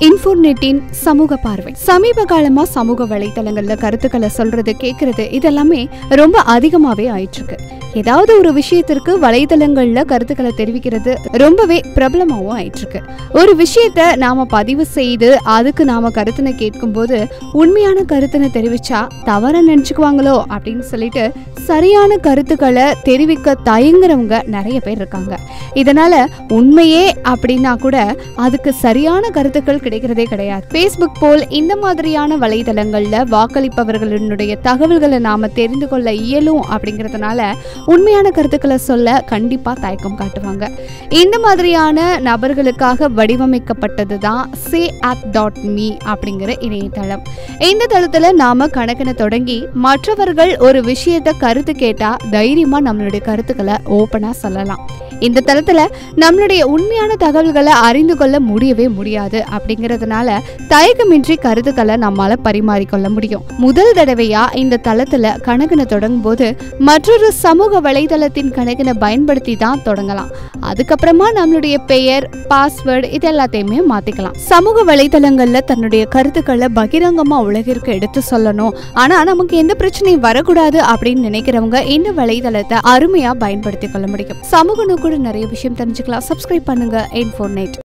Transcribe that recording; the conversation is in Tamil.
இன்ஃபோர்நெட்டின் சமூக பார்வை. சமீப காலமா சமூக வலைதளங்கள்ல கருத்துக்களை சொல்றது கேக்குறது இதெல்லாமே ரொம்ப அதிகமாவே ஆயிட்டு இருக்கு ஏதாவது ஒரு விஷயத்திற்கு வலைதளங்கள்ல கருத்துக்களை தெரிவிக்கிறது ரொம்பவே பிரபலமாகவும் ஆயிட்டு இருக்கு ஒரு விஷயத்த நாம பதிவு செய்து அதுக்கு நாம கருத்தினை கேட்கும்போது உண்மையான கருத்தினை தெரிவிச்சா தவற நினைச்சுக்குவாங்களோ அப்படின்னு சொல்லிட்டு சரியான கருத்துக்களை தெரிவிக்க தயங்குறவங்க நிறைய பேர் இருக்காங்க. இதனால உண்மையே அப்படின்னா கூட அதுக்கு சரியான கருத்துக்கள் கிடைக்கிறதே கிடையாது. ஃபேஸ்புக் போல் இந்த மாதிரியான வலைதளங்கள்ல வாக்களிப்பவர்களுடைய தகவல்களை நாம தெரிந்து கொள்ள இயலும் அப்படிங்கிறதுனால உண்மையான கருத்துக்களை சொல்ல கண்டிப்பாக தயக்கம் காட்டுவாங்க. இந்த மாதிரியான நபர்களுக்காக வடிவமைக்கப்பட்டது தான் சே ஆப் டாட் மீ அப்படிங்கிற இணையதளம். இந்த தளத்தில் நாம் கணக்கின தொடங்கி மற்றவர்கள் ஒரு விஷயத்தை கருத்து கேட்டால் தைரியமாக நம்மளுடைய கருத்துக்களை ஓப்பனாக சொல்லலாம். இந்த தளத்தில் நம்மளுடைய உண்மையான தகவல்களை அறிந்து கொள்ள முடியவே முடியாது அப்படிங்கிறதுனால தயக்கமின்றி கருத்துக்களை நம்மால பரிமாறிக்கொள்ள முடியும். முதல் தடவையா இந்த தளத்தில் கணக்கின தொடங்கும் போது மற்றொரு சமூக வலைதளத்தின் கணக்கினை பயன்படுத்தி தான் தொடங்கலாம். அதுக்கப்புறமா நம்மளுடைய பெயர் பாஸ்வேர்டு இது எல்லாத்தையுமே மாத்திக்கலாம். சமூக வலைதளங்கள்ல தன்னுடைய கருத்துக்களை பகிரங்கமா உலகிற்கு எடுத்து சொல்லணும். ஆனா நமக்கு எந்த பிரச்சனையும் வரக்கூடாது அப்படின்னு நினைக்கிறவங்க இந்த வலைதளத்தை அருமையா பயன்படுத்திக் கொள்ள முடியும். சமூக கூட நிறைய விஷயம் தெரிஞ்சுக்கலாம். சப்ஸ்கிரைப் பண்ணுங்க. நைட்